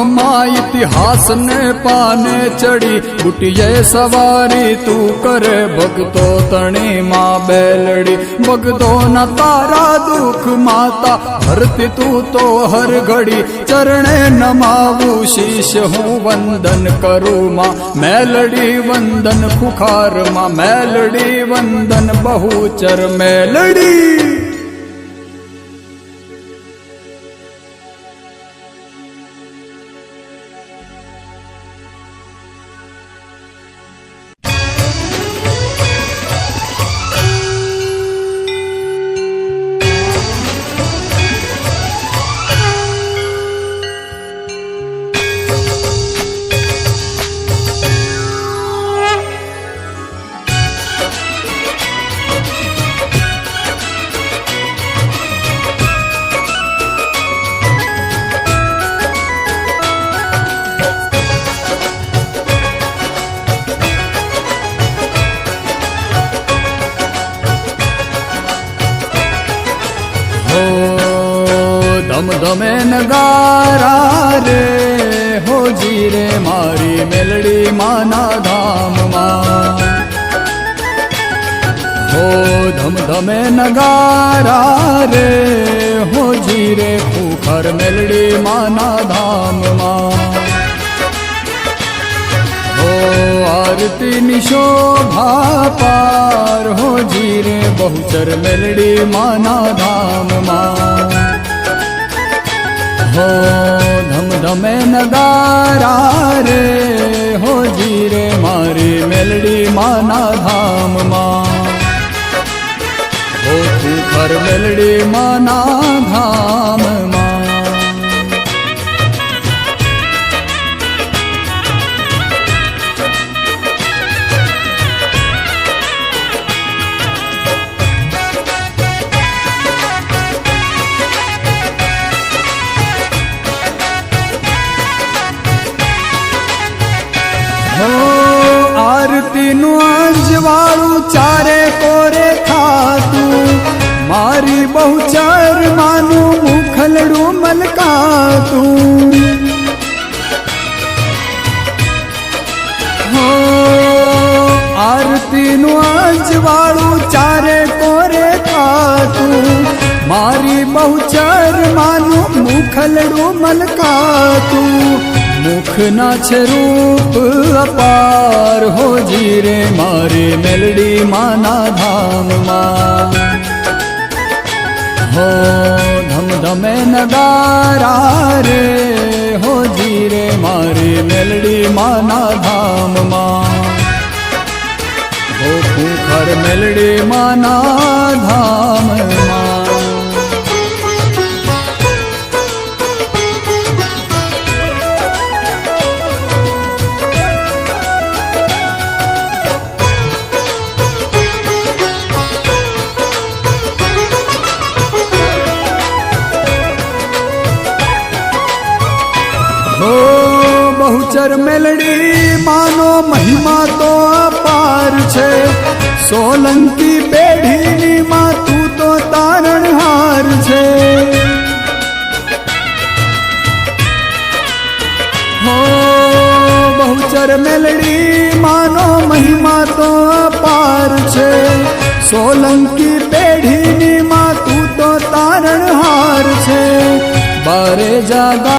ગામમાં ઇતિહાસ ને પાને ચડી. બુટીએ સવારી તું કરે ભક્તો તણી માં બેલડી. ભગતો ના તારા દુઃખ માતા હરતી તું તો હર ઘડી. ચરણે નમાવું શીશ, હું વંદન કરું માં. મેલડી વંદન ખુખારમાં મેલડી વંદન બહુચર. મેલડી! ધમ ધમે નગારા રે હોજી રે મારી મેલડી માના ધામમાં. હો ધમધમે નગારા રે હોજી રે ખુખર મેલડી માના ધામમાં. હો આરતીની શોભા પાર, હો જીરે બહુચર મેલડી માના ધામમાં. હો ધમધમે નગારા રે, હો જીરે મારી મેલડી માના ધામમાં. હો તું મેલડી માના ધામમાં. હો, આરતીનું અંજવાળું ચારે કોરે ખાતું. મારી બહુચર માનું મુખલડું મલકાતું. હો, આરતીનું અંજવાળું ચારે કોરે ખાતું. મારી બહુચર માનું મુખલડું મલકાતું. મુખના છે રૂપ અપાર હો જીરે મારે મેલડી માના ધામમાં હો ધમધમે નગારા રે, હો જીરે મારે મેલડી માના ધામમાં હો ખુખર મેલડી માના ધામમાં બહુચર મેલડી, માનો મહિમા તો અપાર છે. સોલંકી પેઢીની માં તું તો તારણહાર છે. હો, બહુચર મેલડી, માનો મહિમા તો અપાર છે. સોલંકી